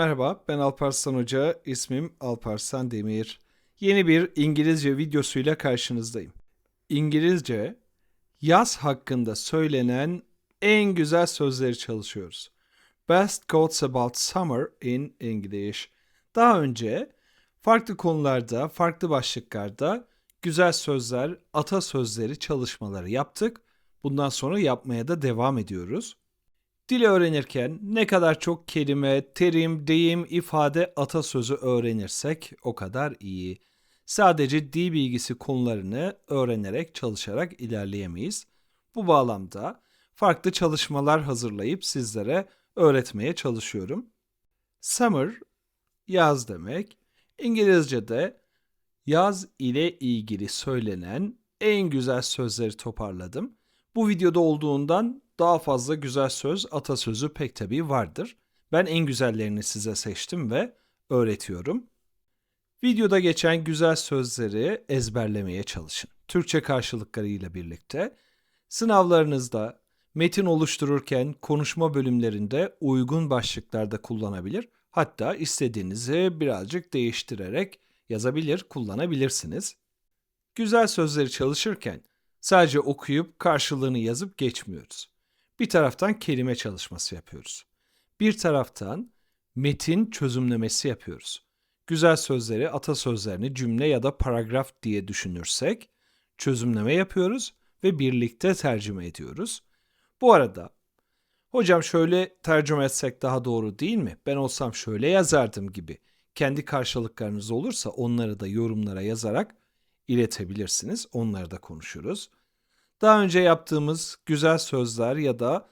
merhaba. Ben Alparslan Hoca. İsmim Alparslan Demir. Yeni bir İngilizce videosuyla karşınızdayım. İngilizce yaz hakkında söylenen en güzel sözleri çalışıyoruz. Best quotes about summer in English. Daha önce farklı konularda, farklı başlıklarda güzel sözler, atasözleri çalışmaları yaptık. Bundan sonra yapmaya da devam ediyoruz. Dil öğrenirken ne kadar çok kelime, terim, deyim, ifade, atasözü öğrenirsek o kadar iyi. Sadece dil bilgisi konularını öğrenerek, çalışarak ilerleyemeyiz. Bu bağlamda farklı çalışmalar hazırlayıp sizlere öğretmeye çalışıyorum. Summer yaz demek. İngilizce'de yaz ile ilgili söylenen en güzel sözleri toparladım. Bu videoda olduğundan daha fazla güzel söz, atasözü pek tabii vardır. Ben en güzellerini size seçtim ve öğretiyorum. Videoda geçen güzel sözleri ezberlemeye çalışın. Türkçe karşılıklarıyla birlikte. Sınavlarınızda metin oluştururken konuşma bölümlerinde uygun başlıklarda kullanabilir. Hatta istediğinizi birazcık değiştirerek yazabilir, kullanabilirsiniz. Güzel sözleri çalışırken sadece okuyup karşılığını yazıp geçmiyoruz. Bir taraftan kelime çalışması yapıyoruz. Bir taraftan metin çözümlemesi yapıyoruz. Güzel sözleri, atasözlerini cümle ya da paragraf diye düşünürsek çözümleme yapıyoruz ve birlikte tercüme ediyoruz. Bu arada hocam şöyle tercüme etsek daha doğru değil mi? Ben olsam şöyle yazardım gibi. Kendi karşılıklarınız olursa onları da yorumlara yazarak iletebilirsiniz. Onları da konuşuruz. Daha önce yaptığımız güzel sözler ya da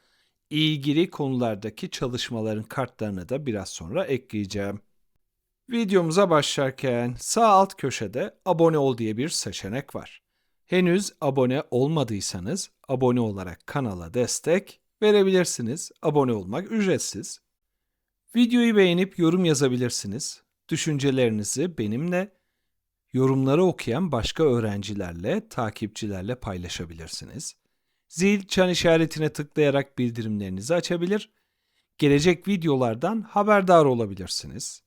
ilgili konulardaki çalışmaların kartlarını da biraz sonra ekleyeceğim. Videomuza başlarken sağ alt köşede abone ol diye bir seçenek var. Henüz abone olmadıysanız abone olarak kanala destek verebilirsiniz. Abone olmak ücretsiz. Videoyu beğenip yorum yazabilirsiniz. Düşüncelerinizi benimle yorumları okuyan başka öğrencilerle, takipçilerle paylaşabilirsiniz. Zil çan işaretine tıklayarak bildirimlerinizi açabilir, gelecek videolardan haberdar olabilirsiniz.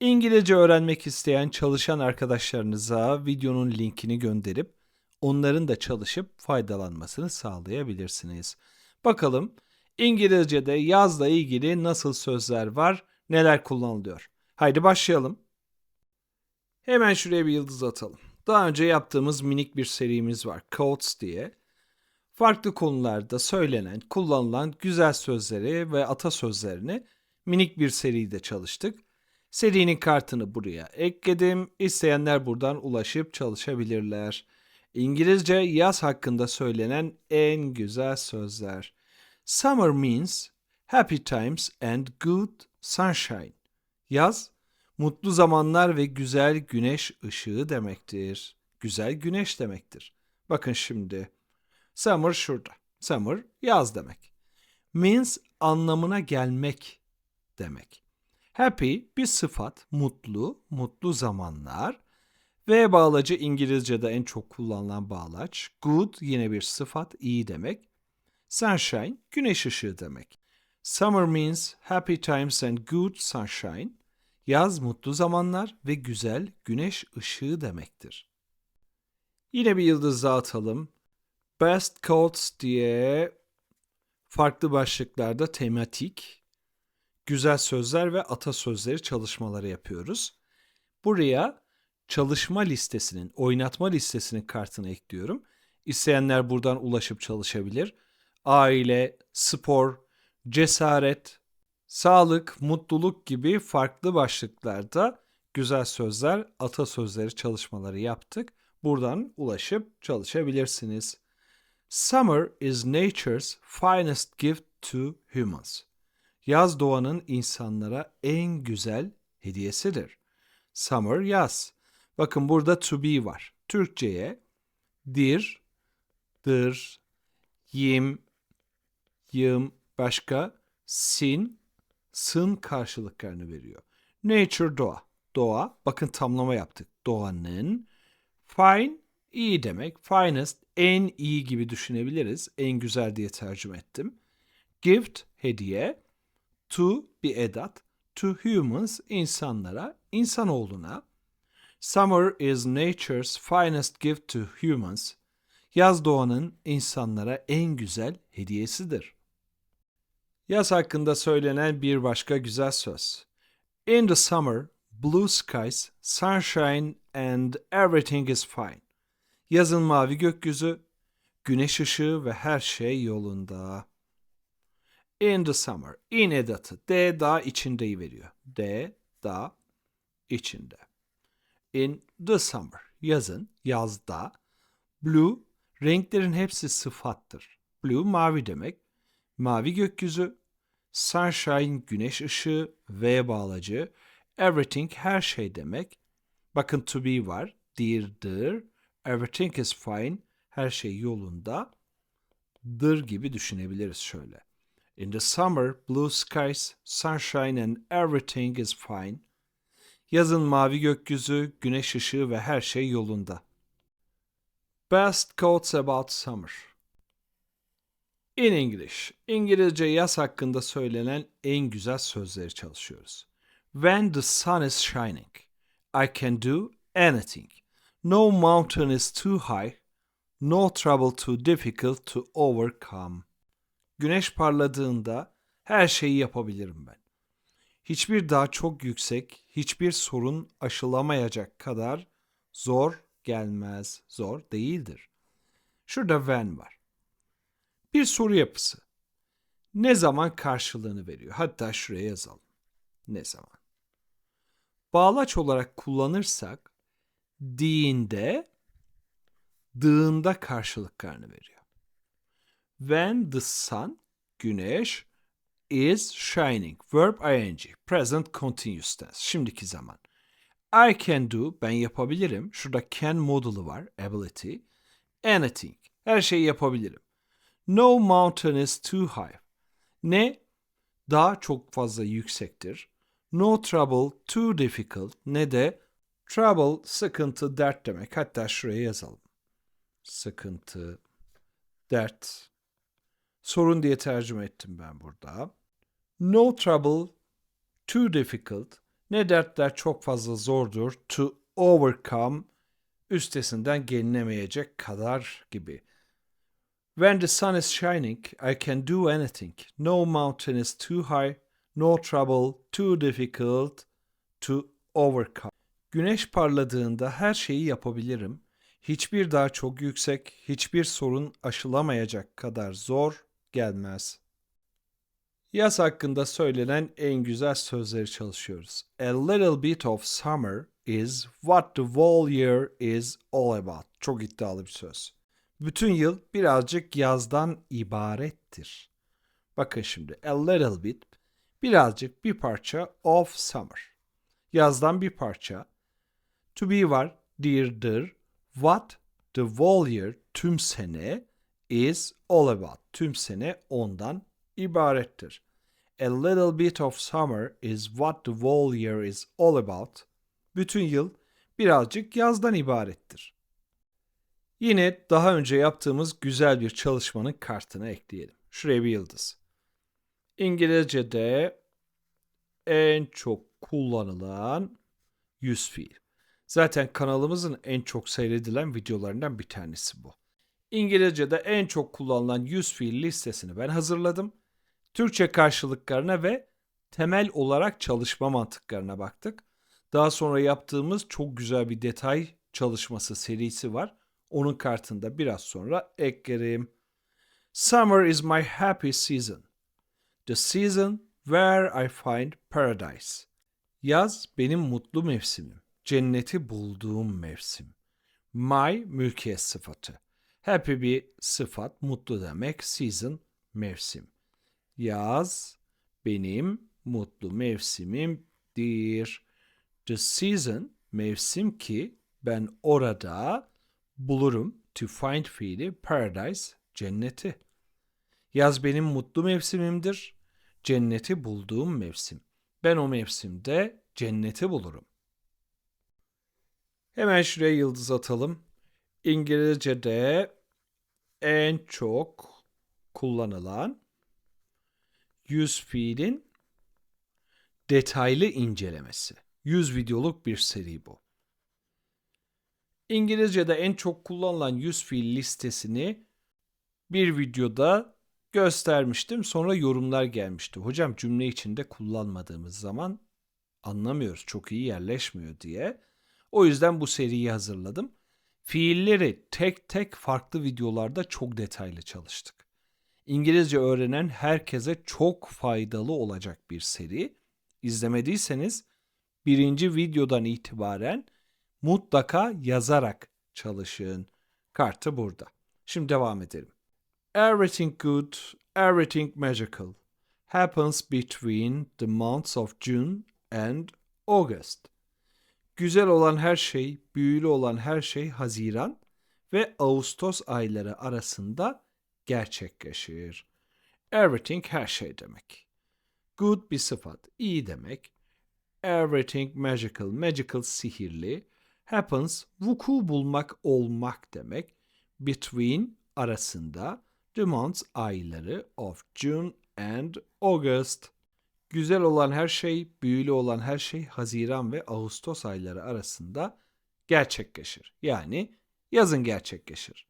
İngilizce öğrenmek isteyen çalışan arkadaşlarınıza videonun linkini gönderip onların da çalışıp faydalanmasını sağlayabilirsiniz. Bakalım İngilizce'de yazla ilgili nasıl sözler var, neler kullanılıyor. Haydi başlayalım. Hemen şuraya bir yıldız atalım. Daha önce yaptığımız minik bir serimiz var. Quotes diye. Farklı konularda söylenen, kullanılan güzel sözleri ve atasözlerini minik bir seride çalıştık. Serinin kartını buraya ekledim. İsteyenler buradan ulaşıp çalışabilirler. İngilizce yaz hakkında söylenen en güzel sözler. Summer means happy times and good sunshine. Yaz mutlu zamanlar ve güzel güneş ışığı demektir. Güzel güneş demektir. Bakın şimdi. Summer şurada. Summer yaz demek. Means anlamına gelmek demek. Happy bir sıfat, mutlu, mutlu zamanlar. Ve bağlacı İngilizce'de en çok kullanılan bağlaç. Good yine bir sıfat, iyi demek. Sunshine güneş ışığı demek. Summer means happy times and good sunshine. Yaz mutlu zamanlar ve güzel güneş ışığı demektir. Yine bir yıldız daha atalım. Best quotes diye farklı başlıklarda tematik, güzel sözler ve atasözleri çalışmaları yapıyoruz. Buraya çalışma listesinin, oynatma listesinin kartını ekliyorum. İsteyenler buradan ulaşıp çalışabilir. Aile, spor, cesaret, sağlık, mutluluk gibi farklı başlıklarda güzel sözler, atasözleri çalışmaları yaptık. Buradan ulaşıp çalışabilirsiniz. Summer is nature's finest gift to humans. Yaz doğanın insanlara en güzel hediyesidir. Summer yaz. Bakın burada to be var. Türkçeye dir, dır, yim, yım, başka sin, sın karşılıklarını veriyor. Nature doğa. Doğa, bakın tamlama yaptık. Doğanın fine iyi demek. Finest en iyi gibi düşünebiliriz. En güzel diye tercüme ettim. Gift hediye. To bir edat. to humans insanlara, insanoğluna. Summer is nature's finest gift to humans. Yaz doğanın insanlara en güzel hediyesidir. Yaz hakkında söylenen bir başka güzel söz. In the summer, blue skies, sunshine and everything is fine. Yazın mavi gökyüzü, güneş ışığı ve her şey yolunda. In the summer, in edatı, D da içindeyi veriyor. D da içinde. In the summer, yazın, yazda. Blue, renklerin hepsi sıfattır. Blue mavi demek. Mavi gökyüzü, sunshine güneş ışığı, V bağlacı, everything her şey demek. Bakın to be var, dear'dır, everything is fine, her şey yolunda. Dır gibi düşünebiliriz şöyle. In the summer, blue skies, sunshine and everything is fine. Yazın mavi gökyüzü, güneş ışığı ve her şey yolunda. Best quotes about summer. In English, İngilizce yaz hakkında söylenen en güzel sözleri çalışıyoruz. When the sun is shining, I can do anything. No mountain is too high, no trouble too difficult to overcome. Güneş parladığında her şeyi yapabilirim ben. Hiçbir dağ çok yüksek, hiçbir sorun aşılamayacak kadar zor gelmez, zor değildir. Şurada when var. Bir soru yapısı. Ne zaman karşılığını veriyor? Hatta şuraya yazalım. Ne zaman? Bağlaç olarak kullanırsak diğinde dığında karşılıklarını veriyor. When the sun, güneş, is shining. Verb ing. Present continuous tense. Şimdiki zaman. I can do. Ben yapabilirim. Şurada can modulu var. Ability. Anything. Her şeyi yapabilirim. No mountain is too high. Ne? Dağ çok fazla yüksektir. No trouble too difficult. Ne de trouble sıkıntı, dert demek. Hatta şuraya yazalım. Sıkıntı, dert. Sorun diye tercüme ettim ben burada. No trouble too difficult. Ne dertler çok fazla zordur. To overcome üstesinden gelinemeyecek kadar gibi. When the sun is shining, I can do anything. No mountain is too high, no trouble too difficult to overcome. Güneş parladığında her şeyi yapabilirim. Hiçbir dağ çok yüksek, hiçbir sorun aşılamayacak kadar zor gelmez. Yaz hakkında söylenen en güzel sözleri çalışıyoruz. A little bit of summer is what the whole year is all about. Çok iddialı bir söz. Bütün yıl birazcık yazdan ibarettir. Bakın şimdi a little bit birazcık bir parça of summer. Yazdan bir parça. To be var, dear'dır. What the whole year tüm sene is all about. Tüm sene ondan ibarettir. A little bit of summer is what the whole year is all about. Bütün yıl birazcık yazdan ibarettir. Yine daha önce yaptığımız güzel bir çalışmanın kartına ekleyelim. Şuraya bir yıldız. İngilizce'de en çok kullanılan yüz fiil. Zaten kanalımızın en çok seyredilen videolarından bir tanesi bu. İngilizce'de en çok kullanılan yüz fiil listesini ben hazırladım. Türkçe karşılıklarına ve temel olarak çalışma mantıklarına baktık. Daha sonra yaptığımız çok güzel bir detay çalışması serisi var. Onun kartında biraz sonra eklerim. Summer is my happy season. The season where I find paradise. Yaz benim mutlu mevsimim. Cenneti bulduğum mevsim. My mülkiyet sıfatı. Happy bir sıfat, mutlu demek. Season, mevsim. Yaz benim mutlu mevsimimdir. The season, mevsim ki ben orada bulurum. To find fiili paradise, cenneti. Yaz benim mutlu mevsimimdir. Cenneti bulduğum mevsim. Ben o mevsimde cenneti bulurum. Hemen şuraya yıldız atalım. İngilizce'de en çok kullanılan yüz fiilin detaylı incelemesi. 100 videoluk bir seri bu. İngilizce'de en çok kullanılan 100 fiil listesini bir videoda göstermiştim. Sonra yorumlar gelmişti. Hocam cümle içinde kullanmadığımız zaman anlamıyoruz. Çok iyi yerleşmiyor diye. O yüzden bu seriyi hazırladım. Fiilleri tek tek farklı videolarda çok detaylı çalıştık. İngilizce öğrenen herkese çok faydalı olacak bir seri. İzlemediyseniz birinci videodan itibaren mutlaka yazarak çalışın. Kartı burada. Şimdi devam edelim. Everything good, everything magical happens between the months of June and August. Güzel olan her şey, büyülü olan her şey Haziran ve Ağustos ayları arasında gerçekleşir. Everything her şey demek. Good bir sıfat, iyi demek. Everything magical, magical sihirli. Happens, vuku bulmak, olmak demek. Between, arasında. The months, ayları of June and August. Güzel olan her şey, büyülü olan her şey Haziran ve Ağustos ayları arasında gerçekleşir. Yani yazın gerçekleşir.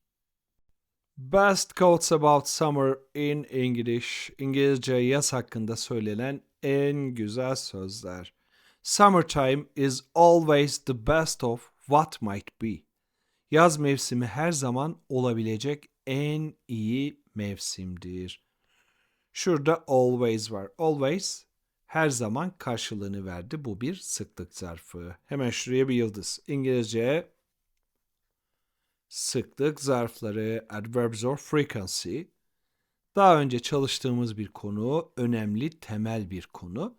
Best quotes about summer in English. İngilizce yaz hakkında söylenen en güzel sözler. Summertime is always the best of what might be. Yaz mevsimi her zaman olabilecek en iyi mevsimdir. Şurada always var. Always her zaman karşılığını verdi. Bu bir sıklık zarfı. Hemen şuraya bir yıldız. İngilizce sıklık zarfları, adverbs of frequency. Daha önce çalıştığımız bir konu, önemli, temel bir konu.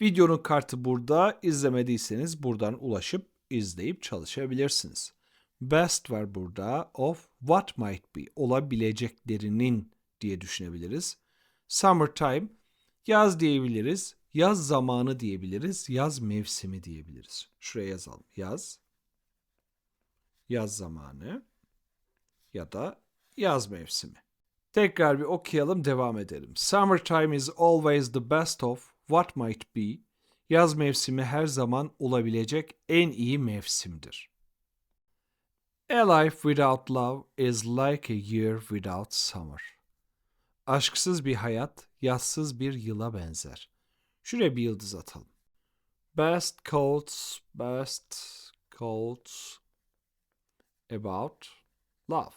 Videonun kartı burada. İzlemediyseniz buradan ulaşıp izleyip çalışabilirsiniz. Best var burada. Of what might be. Olabileceklerinin diye düşünebiliriz. Summertime. Yaz diyebiliriz. Yaz zamanı diyebiliriz. Yaz mevsimi diyebiliriz. Şuraya yazalım. Yaz. Yaz zamanı. Ya da yaz mevsimi. Tekrar bir okuyalım, devam edelim. Summertime is always the best of what might be. Yaz mevsimi her zaman olabilecek en iyi mevsimdir. A life without love is like a year without summer. Aşksız bir hayat, yazsız bir yıla benzer. Şuraya bir yıldız atalım. Best quotes, best quotes about love.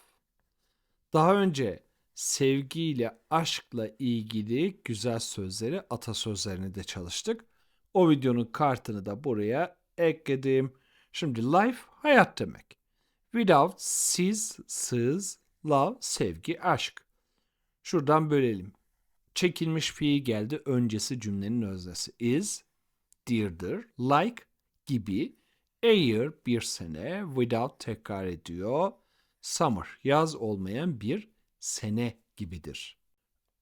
Daha önce sevgiyle, aşkla ilgili güzel sözleri, atasözlerini de çalıştık. O videonun kartını da buraya ekledim. Şimdi life hayat demek. Without siz, sız, love sevgi, aşk. Şuradan bölelim. Çekilmiş fiil geldi. Öncesi cümlenin öznesi. Is, dear'dır. Like, gibi. A year, bir sene. Without tekrar ediyor. Summer, yaz olmayan bir sene gibidir.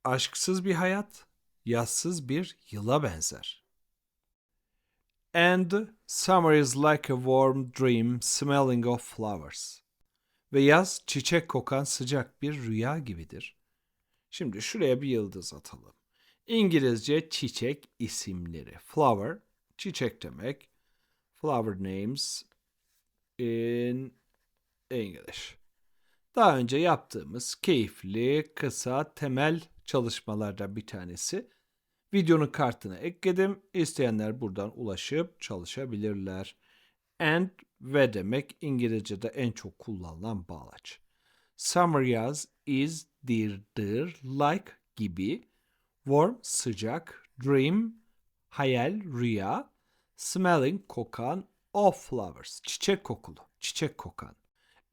Aşksız bir hayat, yazsız bir yıla benzer. And summer is like a warm dream smelling of flowers. Ve yaz çiçek kokan sıcak bir rüya gibidir. Şimdi şuraya bir yıldız atalım. İngilizce çiçek isimleri. Flower, çiçek demek. Flower names in English. Daha önce yaptığımız keyifli, kısa, temel çalışmalardan bir tanesi. Videonun kartına ekledim. İsteyenler buradan ulaşıp çalışabilirler. And ve demek İngilizce'de en çok kullanılan bağlaç. Summer yaz is dirdir, like gibi. Warm sıcak, dream hayal, rüya. Smelling kokan, of flowers çiçek kokulu, çiçek kokan.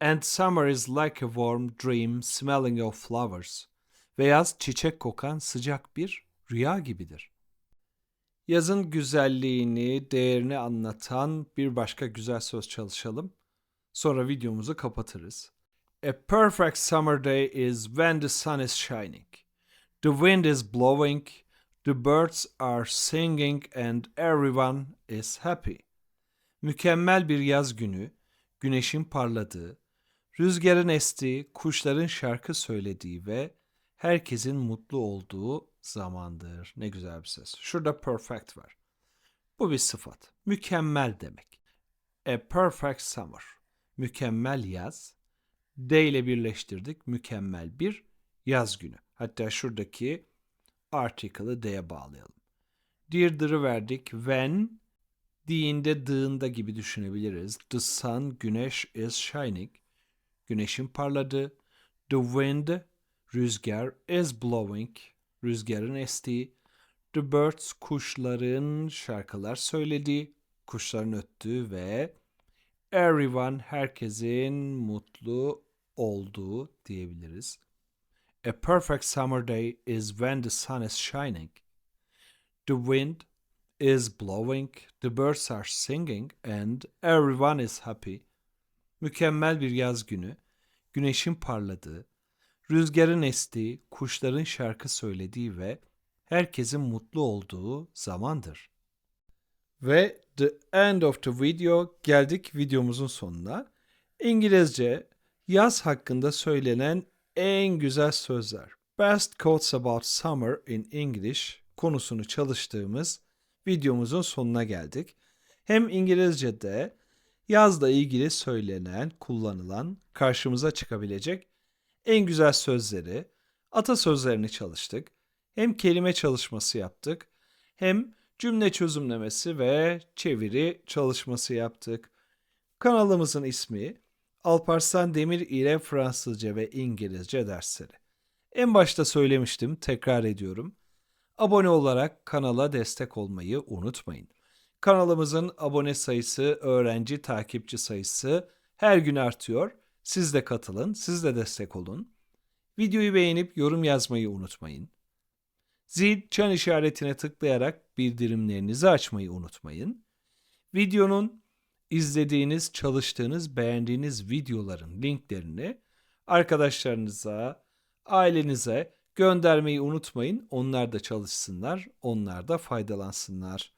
And summer is like a warm dream smelling of flowers. Ve yaz çiçek kokan sıcak bir rüya gibidir. Yazın güzelliğini, değerini anlatan bir başka güzel söz çalışalım. Sonra videomuzu kapatırız. A perfect summer day is when the sun is shining. The wind is blowing, the birds are singing and everyone is happy. Mükemmel bir yaz günü, güneşin parladığı, rüzgarın estiği, kuşların şarkı söylediği ve herkesin mutlu olduğu zamandır. Ne güzel bir ses. Şurada perfect var. Bu bir sıfat. Mükemmel demek. A perfect summer. Mükemmel yaz. D ile birleştirdik. Mükemmel bir yaz günü. Hatta şuradaki article'ı D'ye bağlayalım. Dear'dır'ı verdik. When D'inde dığında gibi düşünebiliriz. The sun, güneş is shining. Güneşin parladı. The wind, rüzgar is blowing. Rüzgarın estiği. The birds, kuşların şarkılar söylediği. Kuşların öttüğü ve everyone, herkesin mutlu olduğu diyebiliriz. A perfect summer day is when the sun is shining. The wind is blowing, the birds are singing and everyone is happy. Mükemmel bir yaz günü, güneşin parladığı, rüzgarın estiği, kuşların şarkı söylediği ve herkesin mutlu olduğu zamandır. Ve the end of the video geldik videomuzun sonuna. İngilizce yaz hakkında söylenen en güzel sözler. Best quotes about summer in English konusunu çalıştığımız videomuzun sonuna geldik. Hem İngilizce'de yazla ilgili söylenen, kullanılan, karşımıza çıkabilecek en güzel sözleri, atasözlerini çalıştık. Hem kelime çalışması yaptık, hem cümle çözümlemesi ve çeviri çalışması yaptık. Kanalımızın ismi Alparslan Demir ile Fransızca ve İngilizce dersleri. En başta söylemiştim, tekrar ediyorum. Abone olarak kanala destek olmayı unutmayın. Kanalımızın abone sayısı, öğrenci takipçi sayısı her gün artıyor. Siz de katılın, siz de destek olun. Videoyu beğenip yorum yazmayı unutmayın. Zil çan işaretine tıklayarak bildirimlerinizi açmayı unutmayın. Videonun izlediğiniz, çalıştığınız, beğendiğiniz videoların linklerini arkadaşlarınıza, ailenize göndermeyi unutmayın. Onlar da çalışsınlar, onlar da faydalansınlar.